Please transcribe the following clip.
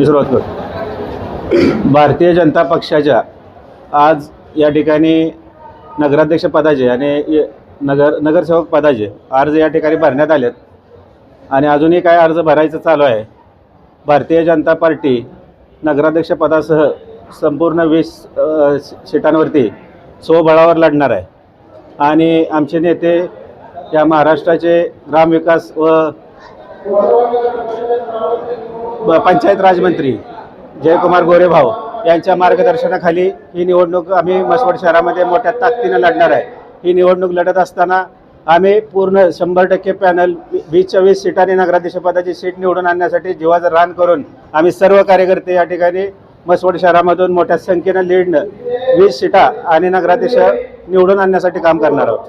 सुरुवात करतो भारतीय जनता पक्षाच्या आज या ठिकाणी नगराध्यक्ष पदाचे आणि नगर नगरसेवक पदाचे अर्ज या ठिकाणी भरण्यात आलेत. आणि अजूनही काय अर्ज भरायचं चालू आहे. भारतीय जनता पार्टी नगराध्यक्ष पदासह संपूर्ण वीस सीटांवरती स्वबळावर लढणार आहे. आणि आमचे नेते या महाराष्ट्राचे ग्रामविकास व पंचायत राजमंत्री जयकुमार जयकुमार गोरेभाऊ यांच्या मार्गदर्शनाखाली ही निवडणूक आम्ही मसवड शहरामध्ये मोठ्या ताकदीनं लढणार आहे. ही निवडणूक लढत असताना आम्ही पूर्ण शंभर टक्के पॅनल वीस वीस सीटांनी नगराध्यक्षपदाची सीट निवडून आणण्यासाठी जीवाचं रान करून आम्ही सर्व कार्यकर्ते या ठिकाणी मसवड शहरामधून मोठ्या संख्येनं लीडनं वीस सीटा आणि नगराध्यक्ष निवडून आणण्यासाठी काम करणार आहोत.